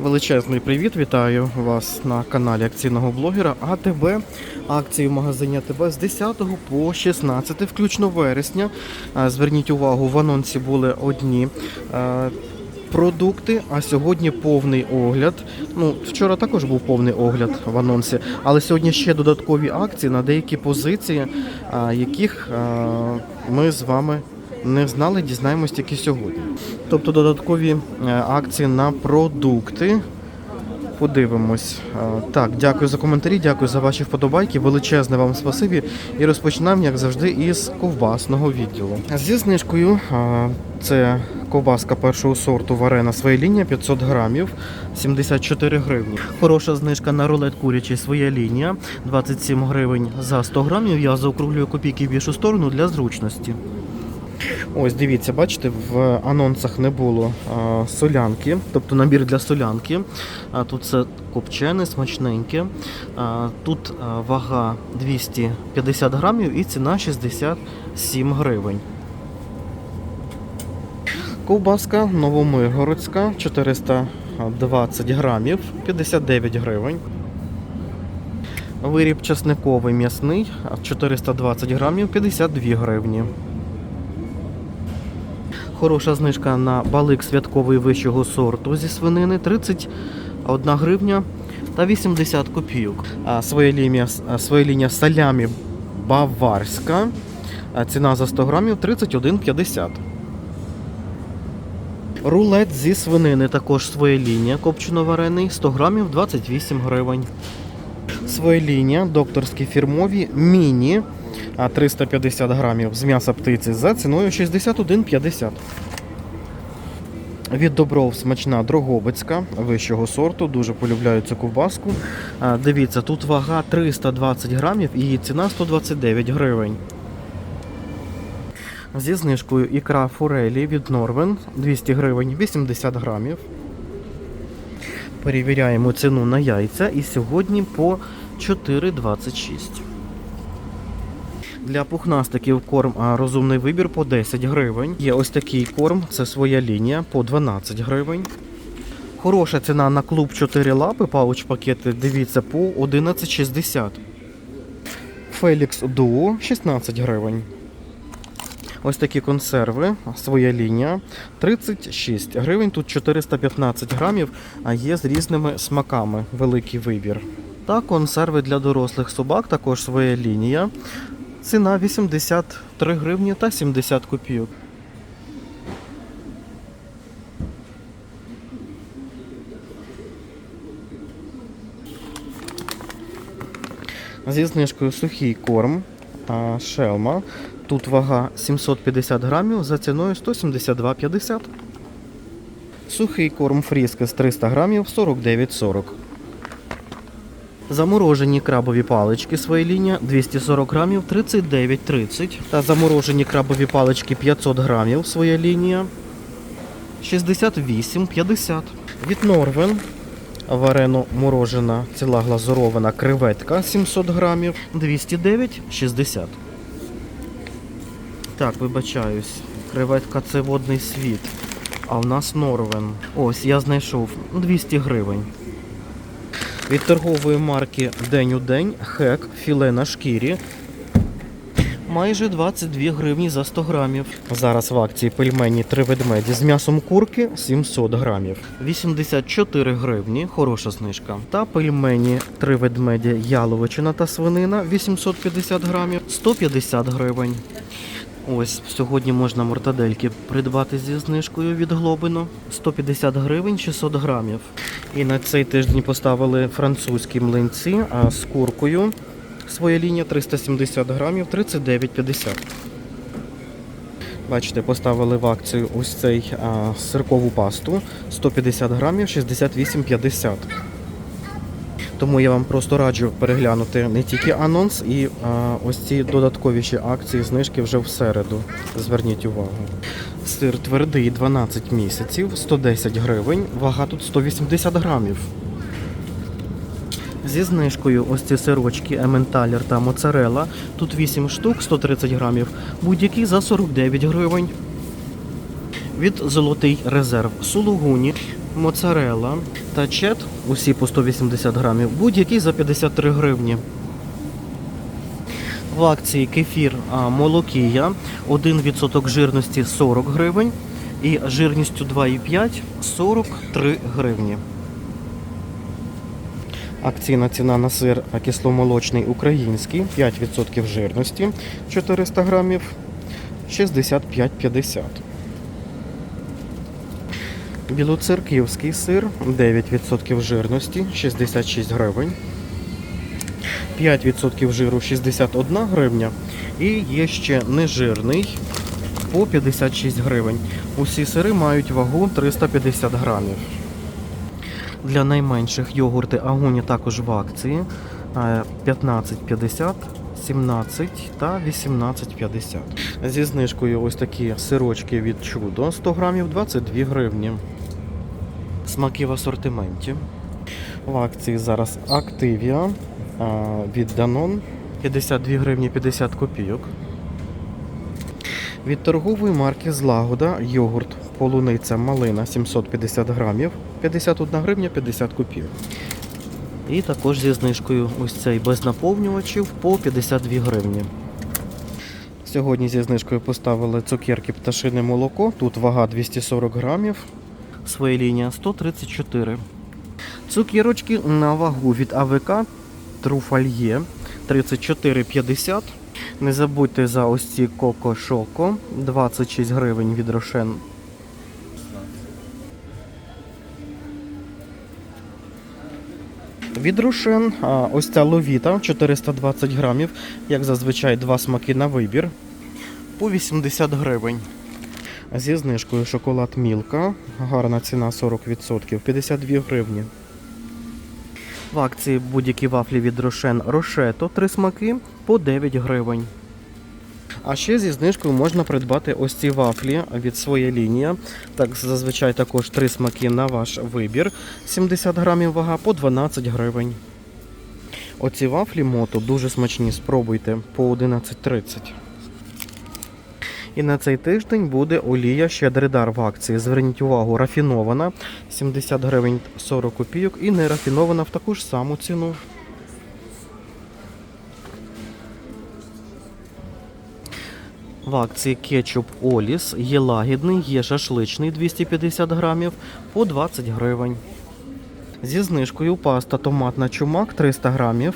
Величезний привіт, вітаю вас на каналі акційного блогера АТБ. Акції в магазині АТБ з 10 по 16, включно вересня. Зверніть увагу, в анонсі були одні е, продукти, а сьогодні повний огляд. Ну, вчора також був повний огляд в анонсі, але сьогодні ще додаткові акції на деякі позиції, яких е, ми з вами не знали, дізнаємось тільки сьогодні. Тобто додаткові е, акції на продукти. Подивимось. Е, Так, дякую за коментарі, дякую за ваші вподобайки. Величезне вам спасибі. І розпочинаємо, як завжди, із ковбасного відділу. Зі знижкою е, це ковбаска першого сорту варена своя лінія 500 грамів, 74 гривні. Хороша знижка на рулет курячий своя лінія, 27 гривень за 100 грамів. Я заокруглюю копійки в більшу сторону для зручності. Ось дивіться, бачите, в анонсах не було а, солянки, тобто набір для солянки. А, тут це копчене, смачненьке. А, тут а, вага 250 грамів і ціна 67 гривень. Ковбаска Новомиргородська 420 грамів, 59 гривень. Виріб часниковий м'ясний 420 грамів, 52 гривні. Хороша знижка на балик святковий вищого сорту зі свинини 31 гривня та 80 копійок. А своя лінія, своя лінія салямі баварська. Ціна за 100 грамів 31,50. Рулет зі свинини також своя лінія копчено-варений 100 грамів 28 гривень. Своя лінія докторські фірмові міні 350 грамів з м'яса птиці за ціною 61,50. Від Добров смачна Дрогобицька вищого сорту. Дуже полюбляю цю ковбаску. Дивіться, тут вага 320 грамів і її ціна 129 гривень. Зі знижкою ікра форелі від Норвен 200 гривень 80 грамів. Перевіряємо ціну на яйця і сьогодні по 4,26. Для пухнастиків корм а, розумний вибір по 10 гривень. Є ось такий корм, це своя лінія по 12 гривень. Хороша ціна на клуб 4 лапи, пауч пакети, дивіться, по 11,60. Фелікс Дуо 16 гривень. Ось такі консерви, своя лінія 36 гривень. Тут 415 грамів, а є з різними смаками. Великий вибір. Та консерви для дорослих собак, також своя лінія. Ціна 83 гривні та 70 копійок. Зі знижкою сухий корм а, шелма. Тут вага 750 грамів за ціною 172,50. Сухий корм фріскес 300 грамів 49,40. Заморожені крабові палички своя лінія 240 грамів 39,30. Та заморожені крабові палички 500 грамів своя лінія 68,50. Від Норвен варено морожена ціла глазурована креветка 700 грамів 209,60. Так, вибачаюсь. Креветка це водний світ. А в нас Норвен. Ось я знайшов 200 гривень. Від торгової марки День у день хек філе на шкірі. Майже 22 гривні за 100 грамів. Зараз в акції пельмені три ведмеді з м'ясом курки 700 грамів. 84 гривні, хороша знижка. Та пельмені три ведмеді яловичина та свинина 850 грамів 150 гривень. Ось сьогодні можна мортадельки придбати зі знижкою від Глобино 150 гривень 600 грамів. І на цей тиждень поставили французькі млинці а з куркою. Своя лінія 370 грамів 39,50. Бачите, поставили в акцію ось цей а, сиркову пасту 150 грамів 68,50. Тому я вам просто раджу переглянути не тільки анонс, і а, ось ці додаткові ще акції, знижки вже в середу. Зверніть увагу. Сир твердий 12 місяців, 110 гривень, вага тут 180 грамів. Зі знижкою ось ці сирочки Ементалер та моцарела. Тут 8 штук, 130 грамів, будь-який за 49 гривень. Від золотий резерв сулугуні, моцарела та чет, усі по 180 грамів, будь-який за 53 гривні. В акції кефір молокія 1% жирності 40 гривень і жирністю 2,5 43 гривні. Акційна ціна на сир кисломолочний український 5% жирності 400 грамів 65,50. Білоцерківський сир 9% жирності 66 гривень. 5% жиру 61 гривня. І є ще нежирний по 56 гривень. Усі сири мають вагу 350 грамів. Для найменших йогурти агуні також в акції е, 15,50, 17 та 18,50. Зі знижкою ось такі сирочки від чудо 100 грамів 22 гривні. Смаки в асортименті. В акції зараз Активія від Danone 52 гривні 50 копійок. Від торгової марки Злагода йогурт полуниця малина 750 грамів 51 гривня 50 копійок. І також зі знижкою ось цей без наповнювачів по 52 гривні. Сьогодні зі знижкою поставили цукерки пташине молоко. Тут вага 240 грамів. Своя лінія 134. Цукерочки на вагу від АВК Труфальє 34,50. Не забудьте за ось ці Коко Шоко 26 гривень від Рошен. Від Рошен ось ця ловіта 420 грамів, як зазвичай, два смаки на вибір по 80 гривень. Зі знижкою шоколад Мілка. Гарна ціна 40%, 52 гривні. В акції будь-які вафлі від Рошен Рошето, три смаки по 9 гривень. А ще зі знижкою можна придбати ось ці вафлі від своєї лінії. Так, зазвичай також три смаки на ваш вибір. 70 грамів вага по 12 гривень. Оці вафлі мото дуже смачні. Спробуйте по 11.30. І на цей тиждень буде олія щедридар в акції. Зверніть увагу, рафінована 70 гривень 40 копійок і не рафінована в таку ж саму ціну. В акції кетчуп Оліс є лагідний, є шашличний 250 грамів по 20 гривень. Зі знижкою паста томатна чумак 300 грамів.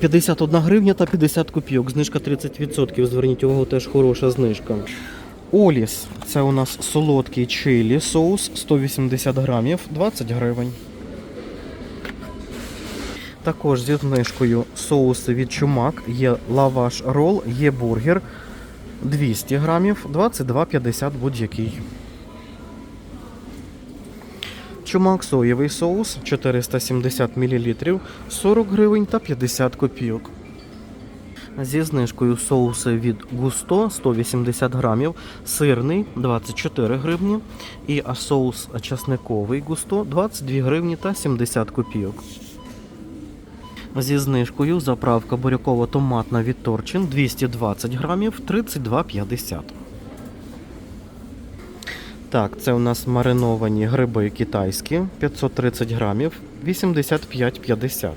51 гривня та 50 копійок. Знижка 30%. Зверніть увагу, теж хороша знижка. Оліс це у нас солодкий чилі соус 180 грамів 20 гривень. Також зі знижкою соуси від чумак є лаваш рол, є бургер 200 грамів 22,50 будь-який. Чумак соєвий соус 470 мл 40 гривень та 50 копійок. Зі знижкою соуси від Густо 180 грамів, сирний 24 гривні і соус часниковий Густо 22 гривні та 70 копійок. Зі знижкою заправка буряково-томатна від Торчин 220 грамів 32,50. Так, це у нас мариновані гриби китайські 530 грамів 85,50.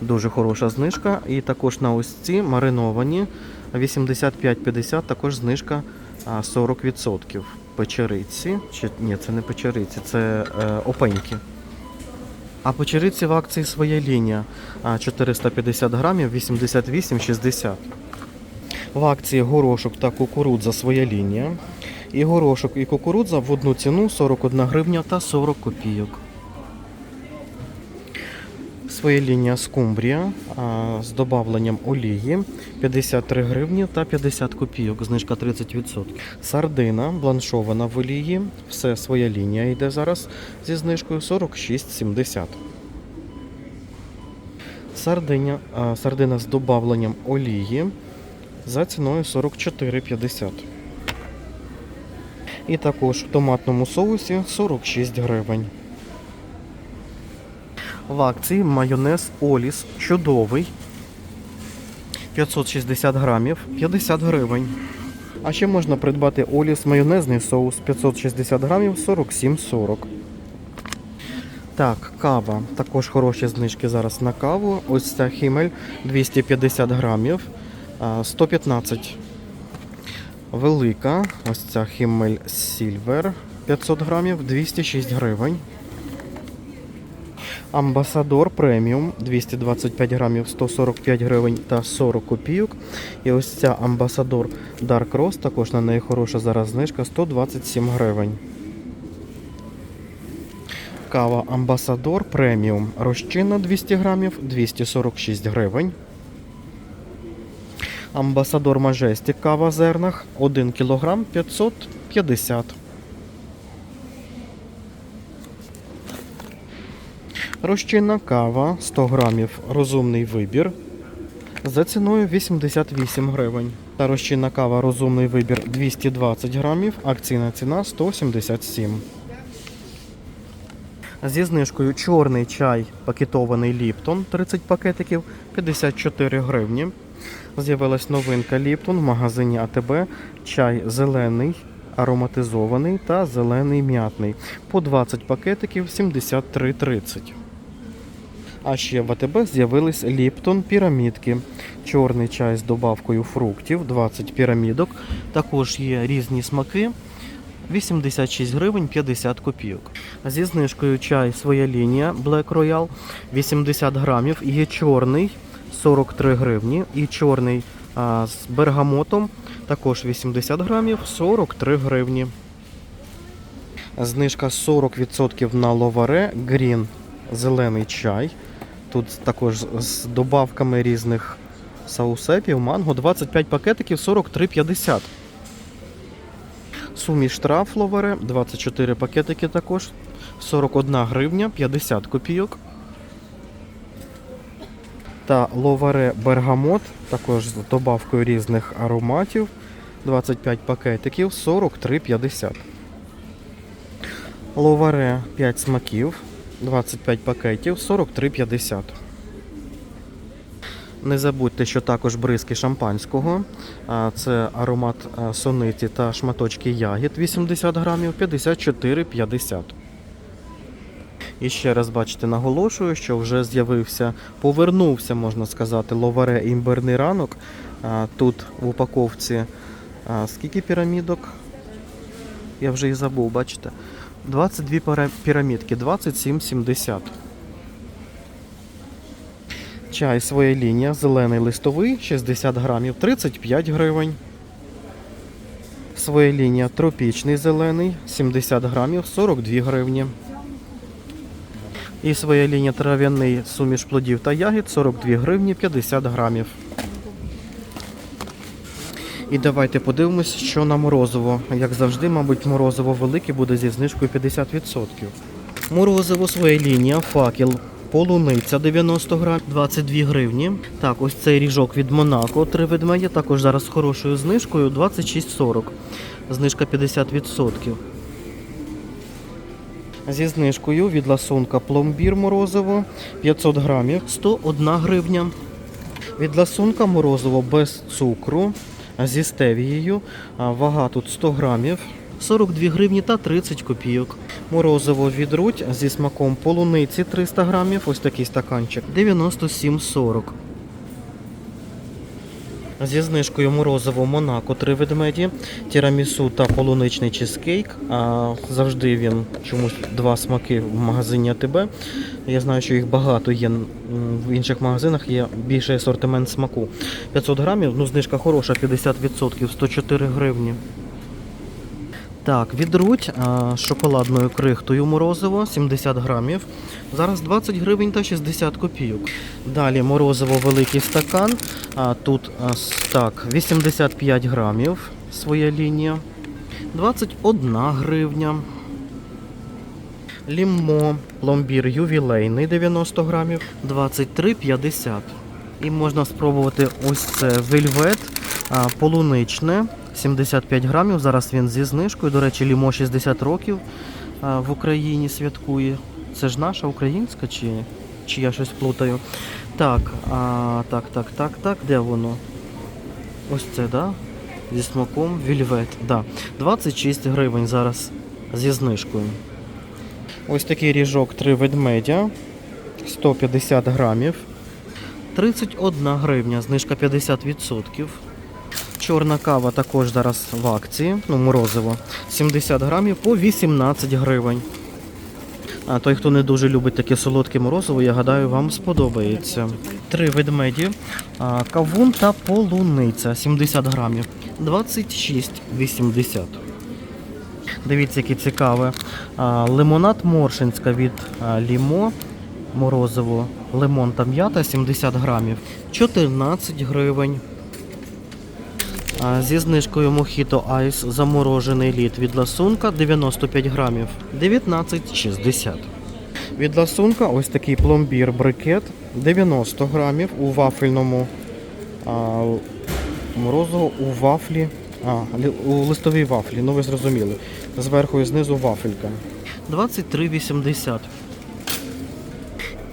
Дуже хороша знижка. І також на ось ці мариновані 85,50, також знижка 40%. Печериці. Чи ні, це не печериці, це е, опеньки. А печериці в акції своя лінія. 450 грамів 88,60. В акції горошок та кукурудза своя лінія. І горошок і кукурудза в одну ціну 41 гривня та 40 копійок. Своя лінія скумбрія з додавленням олії 53 гривні та 50 копійок, знижка 30%. Сардина бланшована в олії, все своя лінія йде зараз зі знижкою 46,70. Сардиня, а, сардина з додавленням олії за ціною 44,50. І також в томатному соусі 46 гривень. В акції майонез Оліс чудовий. 560 грамів, 50 гривень. А ще можна придбати Оліс майонезний соус 560 грамів 47,40. Так, кава. Також хороші знижки зараз на каву. Ось ця хімель 250 грамів, а, 115. Велика. Ось ця хімель Silver 500 грамів, 206 гривень. Амбасадор преміум 225 грамів 145 гривень та 40 копійок. І ось ця Амбасадор Dark Roast, також на неї хороша зараз знижка 127 гривень. Кава Амбасадор преміум розчинна 200 грамів 246 гривень. Амбасадор Majestic кава зернах 1 кг 550 Розчинна кава 100 грамів розумний вибір за ціною 88 гривень. Та розчинна кава розумний вибір 220 грамів, акційна ціна 177. Зі знижкою чорний чай пакетований Ліптон 30 пакетиків 54 гривні. З'явилась новинка Ліптон в магазині АТБ. Чай зелений, ароматизований та зелений м'ятний. По 20 пакетиків 73,30. А ще в АТБ з'явились Ліптон пірамідки. Чорний чай з добавкою фруктів, 20 пірамідок. Також є різні смаки. 86 гривень 50 копійок. Зі знижкою чай своя лінія Black Royal 80 грамів. Є чорний 43 гривні. І чорний а, з бергамотом також 80 грамів 43 гривні. Знижка 40% на ловаре Green зелений чай. Тут також з- добавками різних саусепів, манго 25 пакетиків 43,50. Суміш штраф ловаре 24 пакетики також 41 гривня 50 копійок. Та ловаре бергамот також з добавкою різних ароматів 25 пакетиків 43,50. Ловаре 5 смаків 25 пакетів 43,50. Не забудьте, що також бризки шампанського. Це аромат а, сониті та шматочки ягід 80 грамів 54,50. І ще раз бачите, наголошую, що вже з'явився, повернувся, можна сказати, ловаре імбирний ранок. Тут в упаковці скільки пірамідок? Я вже і забув, бачите? 22 пірамідки, 27,70. Чай своя лінія, зелений листовий, 60 грамів, 35 гривень. Своя лінія тропічний зелений, 70 грамів, 42 гривні. І своя лінія трав'яний суміш плодів та ягід, 42 гривні, 50 грамів. І давайте подивимось, що на морозиво. Як завжди, мабуть, морозиво велике буде зі знижкою 50%. Морозиво своя лінія, факел. Полуниця 90 грам, 22 гривні. Так, ось цей ріжок від Монако, три ведмедя, також зараз з хорошою знижкою 26,40. Знижка 50%. Зі знижкою від ласунка пломбір морозиво 500 грамів, 101 гривня. Від ласунка морозиво без цукру зі стевією. Вага тут 100 грамів. 42 гривні та 30 копійок. Морозиво від Рудь зі смаком полуниці 300 грамів. Ось такий стаканчик. 97,40. Зі знижкою морозиво Монако три ведмеді, тірамісу та полуничний чизкейк. А, завжди він чомусь два смаки в магазині АТБ. Я знаю, що їх багато є в інших магазинах, є більший асортимент смаку. 500 грамів, ну знижка хороша, 50%, 104 гривні. Так, відруть а, шоколадною крихтою морозиво 70 грамів. Зараз 20 гривень та 60 копійок. Далі морозиво великий стакан. А, тут а, так, 85 грамів своя лінія. 21 гривня. Лімо, пломбір ювілейний 90 грамів, 23,50. І можна спробувати ось це вельвет а, полуничне, 75 грамів. Зараз він зі знижкою. До речі, лімо 60 років в Україні святкує. Це ж наша українська чи, чи я щось плутаю? Так, а, так, так, так, так, де воно? Ось це, да? Зі смаком вільвет. Да. 26 гривень зараз зі знижкою. Ось такий ріжок 3 ведмедя. 150 грамів. 31 гривня, знижка 50%. Чорна кава також зараз в акції, ну, морозиво. 70 грамів по 18 гривень. А той, хто не дуже любить таке солодке морозиво, я гадаю, вам сподобається. Три ведмеді, кавун та полуниця 70 грамів. 26,80. Дивіться, яке цікаве. Лимонад Моршинська від Лімо. Морозиво. Лимон та м'ята 70 грамів. 14 гривень. Зі знижкою Мохіто Айс заморожений лід від ласунка 95 грамів 19,60. Від ласунка ось такий пломбір брикет 90 грамів у вафельному а, морозиво у вафлі. А, у листовій вафлі, ну ви зрозуміли. Зверху і знизу вафелька. 23,80.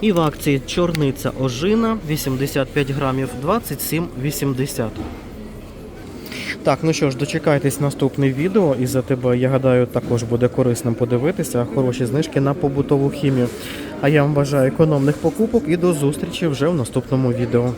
І в акції чорниця ожина 85 грамів 27,80. Так, ну що ж, дочекайтесь наступне відео, і за тебе, я гадаю, також буде корисним подивитися. Хороші знижки на побутову хімію. А я вам бажаю економних покупок і до зустрічі вже в наступному відео.